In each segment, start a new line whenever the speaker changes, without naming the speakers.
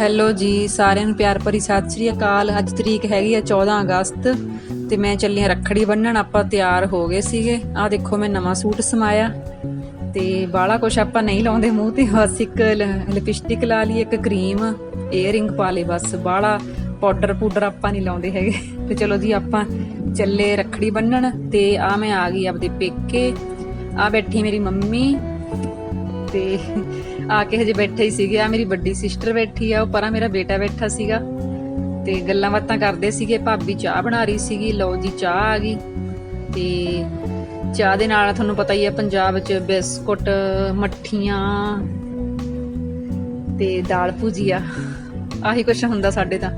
Hello ਜੀ, ਸਾਰਿਆਂ ਨੂੰ ਪਿਆਰ ਭਰੀ ਸਤਿ ਸ੍ਰੀ ਅਕਾਲ। ਅੱਜ ਤਰੀਕ ਹੈਗੀ ਆ 14 ਅਗਸਤ ਤੇ ਮੈਂ ਚੱਲੀ ਆ ਰੱਖੜੀ ਬੰਨਣ। ਆਪਾਂ ਤਿਆਰ ਹੋ ਗਏ ਸੀਗੇ। ਆਹ ਦੇਖੋ, ਮੈਂ ਨਵਾਂ ਸੂਟ ਸਮਾਇਆ ਤੇ ਬਾਲਾ ਕੁਛ ਆਪਾਂ ਨਹੀਂ ਲਾਉਂਦੇ ਮੂੰਹ ਤੇ। ਬਸ ਇੱਕ ਲਿਪਸਟਿਕ ਲਾ ਲਈ, ਇੱਕ ਕਰੀਮ ਏਅਰਿੰਗ ਪਾ ਲਈ ਬਸ। ਬਾਲਾ ਪਾਊਡਰ ਪੂਡਰ ਆਪਾਂ ਨਹੀਂ ਲਾਉਂਦੇ ਹੈਗੇ। ਤੇ ਚਲੋ ਜੀ, ਆਪਾਂ ਚੱਲੇ ਰੱਖੜੀ ਬੰਨਣ ਤੇ ਆ ਮੈਂ ਆ ਗਈ ਆਪਦੇ ਪੇਕੇ। ਆ ਬੈਠੀ ਮੇਰੀ ਮੰਮੀ। ਤੇ ਆ ਕੇ ਹਜੇ ਬੈਠੇ ਹੀ ਸੀਗੇ। ਆ ਮੇਰੀ ਵੱਡੀ ਸਿਸਟਰ ਬੈਠੀ ਆ, ਉਹ ਪਰਾਂ ਮੇਰਾ ਬੇਟਾ ਬੈਠਾ ਸੀਗਾ। ਤੇ ਗੱਲਾਂ ਬਾਤਾਂ ਕਰਦੇ ਸੀਗੇ। ਭਾਬੀ ਚਾਹ ਬਣਾ ਰਹੀ ਸੀਗੀ। ਲਓ ਜੀ, ਚਾਹ ਆ ਗਈ। ਤੇ ਚਾਹ ਦੇ ਨਾਲ ਤੁਹਾਨੂੰ ਪਤਾ ਹੀ ਹੈ ਪੰਜਾਬ ਵਿੱਚ ਬਿਸਕੁਟ, ਮੱਠੀਆਂ ਤੇ ਦਾਲ ਭੁਜੀਆ ਆਹੀ ਕੁਛ ਹੁੰਦਾ ਸਾਡੇ ਤਾਂ।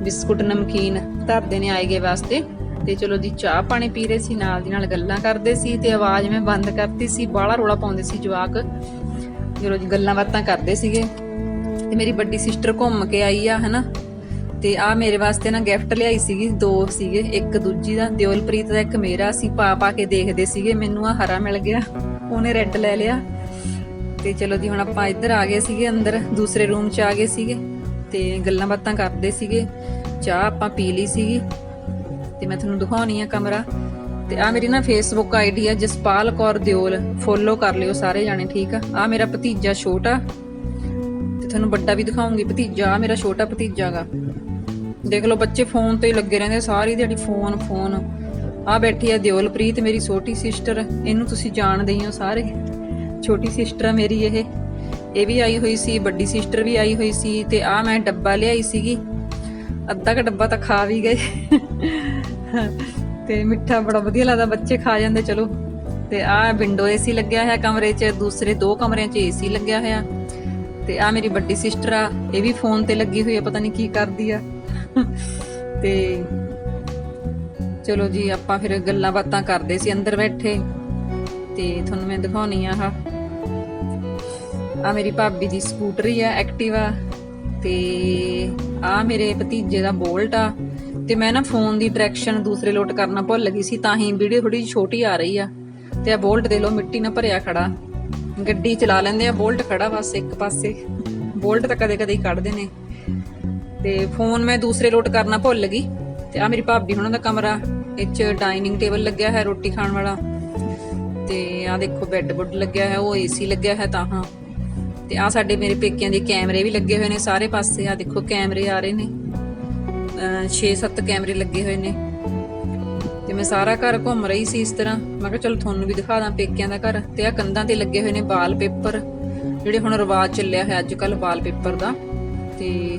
ਬਿਸਕੁਟ, ਨਮਕੀਨ ਧਰਦੇ ਨੇ ਆਏਗੇ ਵਾਸਤੇ। ਤੇ ਚਲੋ ਜੀ, ਚਾਹ ਪਾਣੀ ਪੀ ਰਹੇ ਸੀ, ਨਾਲ ਦੀ ਨਾਲ ਗੱਲਾਂ ਕਰਦੇ ਸੀ ਤੇ ਆਵਾਜ਼ ਮੈਂ ਬੰਦ ਕਰਤੀ ਸੀ, ਬਾਹਲਾ ਰੋਲਾ ਪਾਉਂਦੇ ਸੀ ਜਵਾਕ। ਚਲੋ ਜੀ ਗੱਲਾਂ ਬਾਤਾਂ ਕਰਦੇ ਸੀਗੇ, ਤੇ ਮੇਰੀ ਵੱਡੀ ਸਿਸਟਰ ਘੁੰਮ ਕੇ ਆਈ ਆ, ਹਨਾ? ਤੇ ਆ ਮੇਰੇ ਵਾਸਤੇ ਨਾ ਗਿਫਟ ਲਿਆਈ ਸੀਗੀ, ਦੋ ਸੀਗੇ, ਇੱਕ ਦੂਜੀ ਦਾ ਦਿਓਲਪ੍ਰੀਤ ਦਾ ਇੱਕ ਮੇਰਾ। ਸੀ ਪਾ ਪਾ ਕੇ ਦੇਖਦੇ ਸੀਗੇ, ਮੈਨੂੰ ਆ ਹਰਾ ਮਿਲ ਗਿਆ, ਉਹਨੇ ਰੈੱਡ ਲੈ ਲਿਆ। ਤੇ ਚਲੋ ਜੀ, ਹੁਣ ਆਪਾਂ ਇੱਧਰ ਆ ਗਏ ਸੀਗੇ, ਅੰਦਰ ਦੂਸਰੇ ਰੂਮ 'ਚ ਆ ਗਏ ਸੀਗੇ ਤੇ ਗੱਲਾਂ ਬਾਤਾਂ ਕਰਦੇ ਸੀਗੇ, ਚਾਹ ਆਪਾਂ ਪੀ ਲਈ ਸੀਗੀ। ਤੇ ਮੈਂ ਤੁਹਾਨੂੰ ਦਿਖਾਉਣੀ ਆ ਕਮਰਾ। ਤੇ ਆ ਮੇਰੀ ਨਾ ਫੇਸਬੁੱਕ ਆਈਡੀ ਆ, ਜਸਪਾਲ ਕੌਰ ਦਿਓਲ। ਫੋਲੋ ਕਰ ਲਿਓ ਸਾਰੇ ਜਾਣੇ, ਠੀਕ ਆ? ਆ ਮੇਰਾ ਭਤੀਜਾ ਛੋਟਾ। ਤੇ ਤੁਹਾਨੂੰ ਵੱਡਾ ਵੀ ਦਿਖਾਉਂਗੀ ਭਤੀਜਾ। ਆਹ ਮੇਰਾ ਛੋਟਾ ਭਤੀਜਾ ਗਾ। ਦੇਖ ਲਓ, ਬੱਚੇ ਫੋਨ ਤੇ ਹੀ ਲੱਗੇ ਰਹਿੰਦੇ ਸਾਰੀ ਦਿਹਾੜੀ ਫੋਨ ਫੋਨ ਆ ਬੈਠੀ ਆ ਦਿਓਲਪ੍ਰੀਤ ਮੇਰੀ ਛੋਟੀ ਸਿਸਟਰ ਇਹਨੂੰ ਤੁਸੀਂ ਜਾਣਦੇ ਹੀ ਹੋ ਸਾਰੇ। ਛੋਟੀ ਸਿਸਟਰ ਆ ਮੇਰੀ ਇਹ। ਇਹ ਵੀ ਆਈ ਹੋਈ ਸੀ, ਵੱਡੀ ਸਿਸਟਰ ਵੀ ਆਈ ਹੋਈ ਸੀ। ਤੇ ਆ ਮੈਂ ਡੱਬਾ ਲਿਆਈ ਸੀਗੀ। ਅੱਧਾ ਕ ਡੱਬਾ ਤਾਂ ਖਾ ਵੀ ਗਏ। ਤੇ ਮਿੱਠਾ ਬੜਾ ਵਧੀਆ ਲੱਗਦਾ, ਬੱਚੇ ਖਾ ਜਾਂਦੇ, ਚਲੋ। ਤੇ ਆ ਵਿੰਡੋ ਏਸੀ ਲੱਗਿਆ ਹੋਇਆ ਕਮਰੇ 'ਚ, ਦੂਸਰੇ ਦੋ ਕਮਰਿਆਂ 'ਚ ਏਸੀ ਲੱਗਿਆ ਹੋਇਆ। ਤੇ ਆ ਮੇਰੀ ਵੱਡੀ ਸਿਸਟਰ ਆ, ਇਹ ਵੀ ਫੋਨ ਤੇ ਲੱਗੀ ਹੋਈ ਆ, ਪਤਾ ਨਹੀਂ ਕੀ ਕਰਦੀ ਆ। ਤੇ ਚਲੋ ਜੀ, ਆਪਾਂ ਫਿਰ ਗੱਲਾਂ ਬਾਤਾਂ ਕਰਦੇ ਸੀ, ਅੰਦਰ ਬੈਠੇ। ਤੇ ਤੁਹਾਨੂੰ ਮੈਂ ਦਿਖਾਉਣੀ ਆ ਆਹ। ਆ ਮੇਰੀ ਭਾਬੀ ਦੀ ਸਕੂਟਰੀ ਆ, ਐਕਟਿਵਾ। ਤੇ ਆ ਮੇਰੇ ਭਤੀਜੇ ਦਾ ਬੋਲਟ ਆ। ਤੇ ਮੈਂ ਨਾ ਫੋਨ ਦੀ ਡਾਇਰੈਕਸ਼ਨ ਦੂਸਰੇ ਲੋਟ ਕਰਨਾ ਭੁੱਲ ਗਈ ਸੀ, ਤਾਂ ਹੀ ਵੀਡੀਓ ਥੋੜੀ ਛੋਟੀ ਆ ਰਹੀ ਆ। ਤੇ ਆ ਬੋਲਟ ਦੇ ਲੋ ਮਿੱਟੀ ਨਾਲ ਭਰਿਆ ਖੜਾ। ਗੱਡੀ ਚਲਾ ਲੈਂਦੇ ਆ, ਬੋਲਟ ਖੜਾ ਬਸ ਇੱਕ ਪਾਸੇ। ਬੋਲਟ ਤਾਂ ਕਦੇ ਕਦੇ ਹੀ ਕੱਢਦੇ ਨੇ। ਤੇ ਫੋਨ ਮੈਂ ਦੂਸਰੇ ਲੋਟ ਕਰਨਾ ਭੁੱਲ ਗਈ। ਤੇ ਆ ਮੇਰੀ ਭਾਬੀ ਹੁਣਾਂ ਦਾ ਕਮਰਾ, ਇਹ ਚ ਡਾਈਨਿੰਗ ਟੇਬਲ ਲੱਗਿਆ ਹੈ ਰੋਟੀ ਖਾਣ ਵਾਲਾ। ਤੇ ਆ ਦੇਖੋ ਬੈੱਡ ਬੁੱਡ ਲੱਗਿਆ ਹੈ ਉਹ ਏਸੀ ਲੱਗਿਆ ਹੈ ਤਾਂ ਹਾਂ। ਤੇ ਆ ਸਾਡੇ ਮੇਰੇ ਪੇਕਿਆਂ ਦੇ ਕੈਮਰੇ ਵੀ ਲੱਗੇ ਹੋਏ ਨੇ ਸਾਰੇ ਪਾਸੇ। ਆ ਦੇਖੋ, ਕੈਮਰੇ ਆ ਰਹੇ ਨੇ। 6-7 ਕੈਮਰੇ ਲੱਗੇ ਹੋਏ ਨੇ। ਤੇ ਮੈਂ ਸਾਰਾ ਘਰ ਘੁੰਮ ਰਹੀ ਸੀ ਇਸ ਤਰ੍ਹਾਂ। ਮੈਂ ਕਿਹਾ ਚਲ ਤੁਹਾਨੂੰ ਵੀ ਦਿਖਾ ਦਾਂ ਪੇਕਿਆਂ ਦਾ ਘਰ। ਤੇ ਆ ਕੰਧਾਂ ਤੇ ਲੱਗੇ ਹੋਏ ਨੇ ਵਾਲ ਜਿਹੜੇ ਹੁਣ ਰਿਵਾਜ ਚੱਲਿਆ ਹੈ ਅੱਜ ਕੱਲ ਵਾਲ ਦਾ। ਤੇ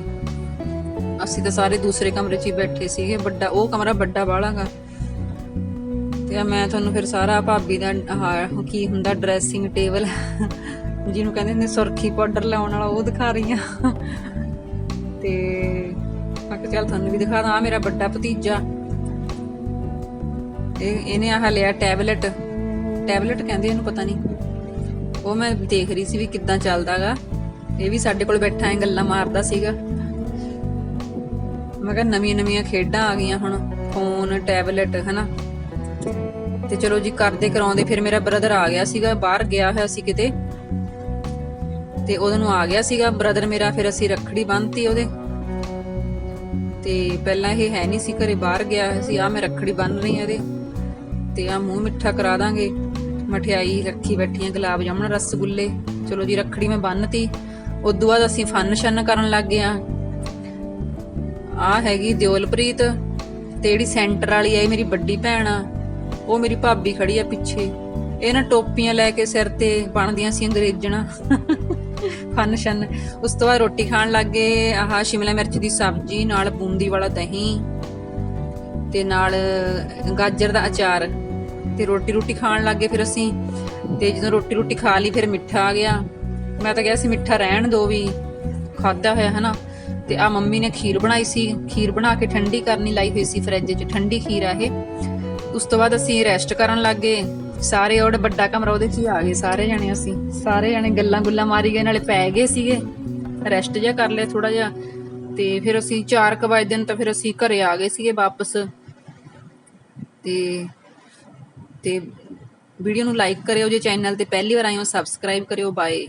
ਅਸੀਂ ਤਾਂ ਸਾਰੇ ਦੂਸਰੇ ਕਮਰੇ 'ਚ ਹੀ ਬੈਠੇ ਸੀਗੇ। ਵੱਡਾ, ਉਹ ਕਮਰਾ ਵੱਡਾ ਬਾਲਾਗਾ ਤੇ ਆ ਮੈਂ ਤੁਹਾਨੂੰ ਫਿਰ ਸਾਰਾ ਭਾਬੀ ਦਾ, ਆਹ, ਕੀ ਹੁੰਦਾ ਡਰੈਸਿੰਗ ਟੇਬਲ ਜਿਹਨੂੰ ਕਹਿੰਦੇ ਨੇ ਸੁਰਖੀ ਪਾਊਡਰ ਲਾਉਣ ਵਾਲਾ, ਉਹ ਦਿਖਾ ਰਹੀ ਆ ਮੈਂ ਕਿਹਾ ਚੱਲ ਤੁਹਾਨੂੰ ਵੀ ਦਿਖਾ ਦਾਂ ਆ ਮੇਰਾ ਵੱਡਾ ਭਤੀਜਾ। ਇਹ, ਇਹਨੇ ਆਹ ਲਿਆ ਟੈਬਲੇਟ। ਟੈਬਲੇਟ ਕਹਿੰਦੇ ਇਹਨੂੰ ਪਤਾ ਨਹੀਂ। ਉਹ ਮੈਂ ਦੇਖ ਰਹੀ ਸੀ ਵੀ ਕਿੱਦਾਂ ਚੱਲਦਾਗਾ। ਇਹ ਵੀ ਸਾਡੇ ਕੋਲ ਬੈਠਾ ਹੈ ਗੱਲਾਂ ਮਾਰਦਾ ਸੀਗਾ। ਮੈਂ ਕਿਹਾ ਨਵੀਆਂ ਨਵੀਆਂ ਖੇਡਾਂ ਆ ਗਈਆਂ ਹੁਣ, ਫੋਨ, ਟੈਬਲੇਟ, ਹਨਾ। ਤੇ ਚਲੋ ਜੀ, ਕਰਦੇ ਕਰਾਉਂਦੇ, ਫਿਰ ਮੇਰਾ ਬ੍ਰਦਰ ਆ ਗਿਆ ਸੀਗਾ, ਬਾਹਰ ਗਿਆ ਹੋਇਆ ਸੀ ਕਿਤੇ। ਤੇ ਉਹਦੇ ਆ ਗਿਆ ਸੀਗਾ ਬ੍ਰਦਰ ਮੇਰਾ, ਫਿਰ ਅਸੀਂ ਰੱਖੜੀ ਬੰਨਤੀ ਉਹਦੇ। ਤੇ ਪਹਿਲਾਂ ਇਹ ਹੈ ਨਹੀਂ ਸੀ ਘਰੇ ਬਾਹਰ ਗਿਆ ਹੋਇਆ ਸੀ ਆ ਮੈਂ ਰੱਖੜੀ ਬੰਨ ਰਹੀ ਆ ਇਹਦੇ ਤੇ ਆ ਮੂੰਹ ਮਿੱਠਾ ਕਰਾ ਦਾਂਗੇ। ਮਠਿਆਈ ਰੱਖੀ ਬੈਠੀਆਂ, ਗੁਲਾਬ ਜਾਮਣ, ਰਸਗੁੱਲੇ। ਚਲੋ ਜੀ, ਰੱਖੜੀ ਮੈਂ ਬੰਨਤੀ। ਉਦੋਂ ਬਾਅਦ ਅਸੀਂ ਫਨ ਸ਼ਨ ਕਰਨ ਲੱਗ ਗਏ ਆ ਆ ਹੈਗੀ ਦਿਓਲਪ੍ਰੀਤ, ਤੇ ਜਿਹੜੀ ਸੈਂਟਰ ਵਾਲੀ ਆ ਇਹ ਮੇਰੀ ਵੱਡੀ ਭੈਣ ਆ। ਉਹ ਮੇਰੀ ਭਾਬੀ ਖੜੀ ਆ ਪਿੱਛੇ। ਇਹ ਨਾ ਟੋਪੀਆਂ ਲੈ ਕੇ ਸਿਰ ਤੇ ਬਣਦੀਆਂ ਸੀ ਅੰਗਰੇਜ਼ਣਾ ਫਨ ਸ਼ਨ ਉਸ ਤੋਂ ਬਾਅਦ ਰੋਟੀ ਖਾਣ ਲੱਗੇ ਆਹ ਸ਼ਿਮਲਾ ਮਿਰਚ ਦੀ ਸਬਜ਼ੀ, ਨਾਲ ਬੂੰਦੀ ਵਾਲਾ ਦਹੀਂ, ਤੇ ਨਾਲ ਗਾਜਰ ਦਾ ਅਚਾਰ। ਤੇ ਰੋਟੀ ਰੋਟੀ ਖਾਣ ਲੱਗੇ ਫਿਰ ਅਸੀਂ। ਤੇ ਜਦੋਂ ਰੋਟੀ ਰੋਟੀ ਖਾ ਲਈ, ਫਿਰ ਮਿੱਠਾ ਆ ਗਿਆ। ਮੈਂ ਤਾਂ ਕਿਹਾ ਸੀ ਮਿੱਠਾ ਰਹਿਣ ਦੋ ਵੀ। ਖਾਦਾ ਹੋਇਆ, ਹਨਾ? ਤੇ ਆ ਮੰਮੀ ਨੇ ਖੀਰ ਬਣਾਈ ਸੀ। ਖੀਰ ਬਣਾ ਕੇ ਠੰਡੀ ਕਰਨੀ ਲਾਈ ਹੋਈ ਸੀ ਫਰਿੱਜ 'ਚ। ਠੰਡੀ ਖੀਰ ਆ ਇਹ। ਉਸ ਤੋਂ ਬਾਅਦ ਅਸੀਂ ਰੈਸਟ ਕਰਨ ਲੱਗੇ ਸਾਰੇ ਉਹ ਵੱਡਾ ਕਮਰਾ ਉਹਦੇ 'ਚ ਹੀ ਆ ਗਏ, ਸਾਰੇ ਜਣੇ ਅਸੀਂ। ਸਾਰੇ ਜਣੇ ਗੱਲਾਂ ਗੁੱਲਾਂ ਮਾਰੀ ਗਏ, ਨਾਲੇ ਪੈ ਗਏ ਸੀਗੇ। ਰੈਸਟ ਜਿਹਾ ਕਰ ਲਿਆ ਥੋੜਾ ਜਿਹਾ। ਤੇ ਫਿਰ ਅਸੀਂ 4 ਵਜੇ ਦਿਨ ਤਾਂ ਫਿਰ ਅਸੀਂ ਘਰੇ ਆ ਗਏ ਸੀਗੇ ਵਾਪਸ। ਤੇ ਤੇ ਵੀਡੀਓ ਨੂੰ ਲਾਈਕ ਕਰਿਓ, ਜੇ ਚੈਨਲ ਤੇ ਪਹਿਲੀ ਵਾਰ ਆਏ ਹੋ ਸਬਸਕ੍ਰਾਈਬ ਕਰਿਓ ਬਾਏ